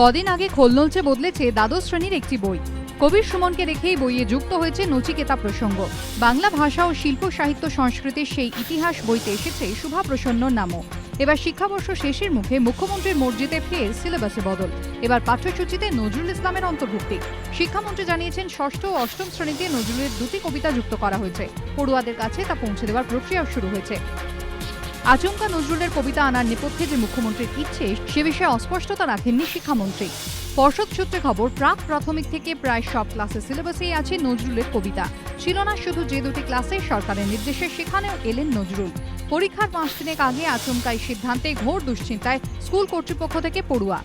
কদিন আগে খোলনলচে বদলেছে দ্বাদশ শ্রেণির একটি বই। কবির সুমনকে রেখেই বইয়ে যুক্ত হয়েছে নচিকেতা প্রসঙ্গ। বাংলা ভাষা ও শিল্প, সাহিত্য সংস্কৃতির সেই ইতিহাস বইতে এসেছে শুভা প্রসন্নর নামও। এবার শিক্ষাবর্ষ শেষের মুখে মুখ্যমন্ত্রীর মর্জিতে ফের সিলেবাসে বদল। এবার পাঠ্যসূচিতে নজরুল ইসলামের অন্তর্ভুক্তি। শিক্ষামন্ত্রী জানিয়েছেন, ষষ্ঠ ও অষ্টম শ্রেণীতে নজরুলের দুটি কবিতা যুক্ত করা হয়েছে। পড়ুয়াদের কাছে তা পৌঁছে দেওয়ার প্রক্রিয়াও শুরু হয়েছে। আচমকা নজরুলের কবিতা আনার নেপথ্যে যে মুখ্যমন্ত্রীর ইচ্ছে, সে বিষয়ে অস্পষ্টতা রাখেননি শিক্ষামন্ত্রী। পর্ষদ সূত্রে খবর, প্রাক প্রাথমিক থেকে প্রায় সব ক্লাসের সিলেবাসেই আছে নজরুলের কবিতা। ছিল না শুধু যে দুটি ক্লাসে সরকারের নির্দেশে, সেখানেও এলেন নজরুল। পরীক্ষার পাঁচ দিনের আগে আচমকা এই সিদ্ধান্তে ঘোর দুশ্চিন্তায় স্কুল কর্তৃপক্ষ থেকে পড়ুয়া।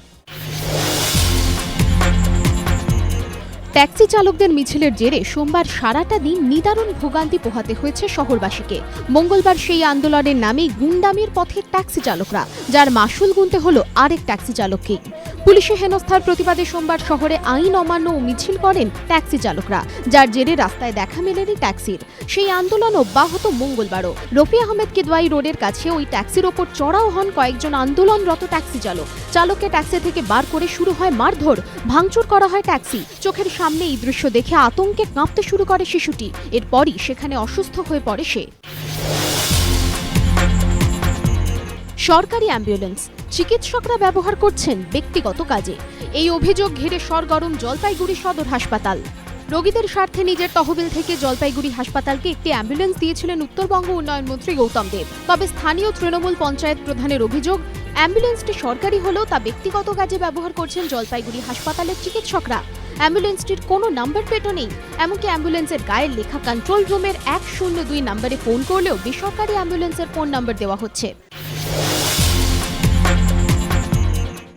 ট্যাক্সি চালকদের মিছিলের জেরে সোমবার সারাটা দিন নিদারুণ ভোগান্তি পোহাতে হয়েছে শহরবাসীকে। মঙ্গলবার সেই আন্দোলনের নামেই গুন্ডামির পথে ট্যাক্সি চালকরা, যার মাসুল গুনতে হলো আরেক ট্যাক্সি চালককেই। পুলিশে হেনস্থার প্রতিবাদে সোমবার শহরে আইন অমান্য ও মিছিল করেন ট্যাক্সি চালকরা, যার জেরে রাস্তায় দেখা মেলেনি ট্যাক্সির। সেই আন্দোলন অব্যাহত মঙ্গলবারও। রফি আহমেদ কিদওয়াই রোডের কাছে ওই ট্যাক্সির ওপর চড়াও হন কয়েকজন আন্দোলনরত ট্যাক্সি চালক। চালককে ট্যাক্সি থেকে বার করে শুরু হয় মারধর। ভাঙচুর করা হয় ট্যাক্সি। চোখের সামনে এই দৃশ্য দেখে আতঙ্কে কাঁপতে শুরু করে শিশুটি। এরপরই সেখানে অসুস্থ হয়ে পড়ে সে। সরকারি অ্যাম্বুলেন্স। চিকিৎসকরা ব্যবহার করছেন ব্যক্তিগত কাজে। এই অভিযোগ ঘিরে সরগরম জলপাইগুড়ি সদর হাসপাতাল। রোগীদের স্বার্থে নিজের তহবিল থেকে জলপাইগুড়ি হাসপাতালকে একটি অ্যাম্বুলেন্স দিয়েছিলেন উত্তরবঙ্গ উন্নয়ন মন্ত্রী গৌতম দেব। তবে স্থানীয় তৃণমূল পঞ্চায়েত প্রধানের অভিযোগ, অ্যাম্বুলেন্সটি সরকারি হলেও তা ব্যক্তিগত কাজে ব্যবহার করছেন জলপাইগুড়ি হাসপাতালের চিকিৎসকরা। অ্যাম্বুলেন্সটির কোনো নাম্বার প্লেটও নেই। এমনকি অ্যাম্বুলেন্সের গায়ে লেখা কন্ট্রোল রুমের এক শূন্য দুই নম্বরে ফোন করলেও বেসরকারি অ্যাম্বুলেন্সের ফোন নাম্বার দেওয়া হচ্ছে।